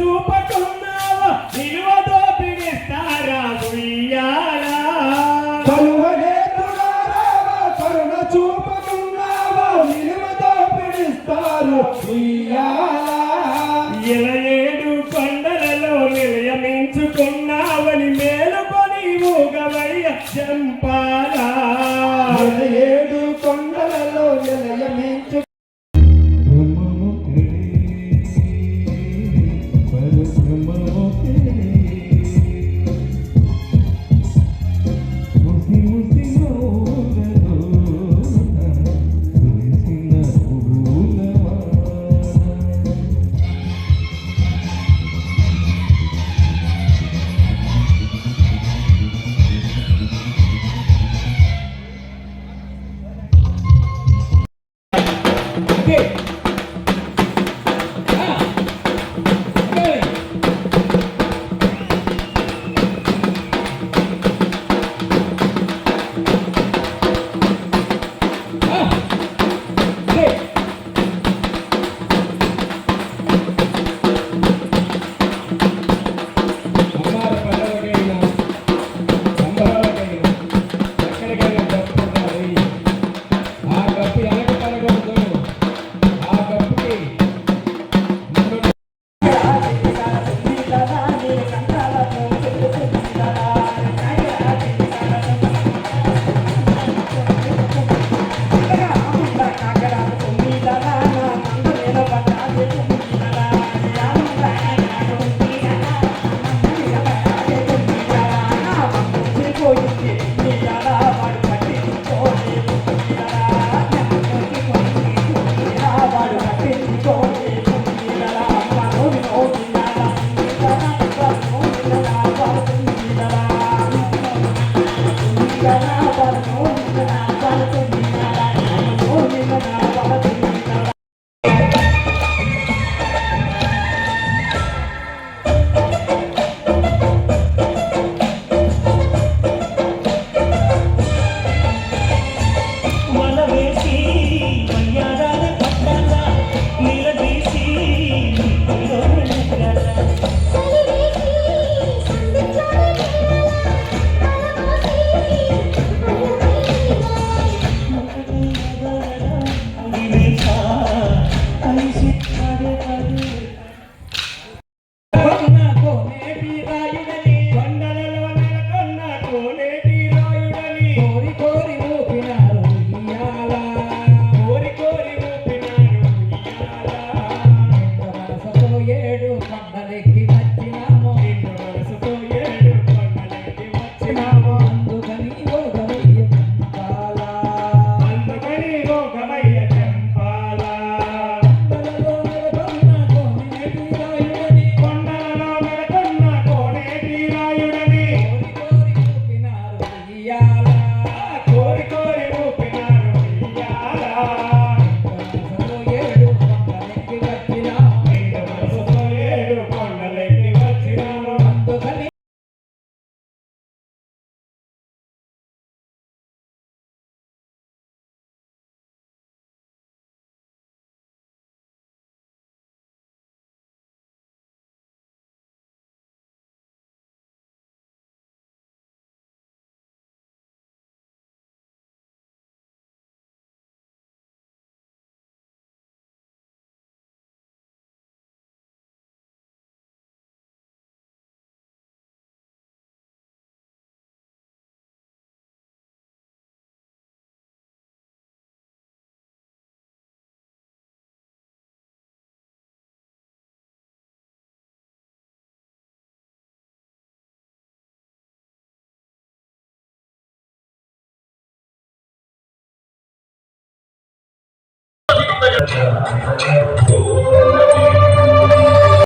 చూపకున్నావా? నిలువ దోపిడిస్తారా ఉయ్యాలా? కరుణ చూపకున్నావా? నిలువ దోపిడిస్తారు ఉయ్యాలా? ఇలయేడు కొండలలో నిలయమించుకున్న 화이팅! ఏడు పబ్బలెక్కి వచ్చినా 南无阿弥陀佛。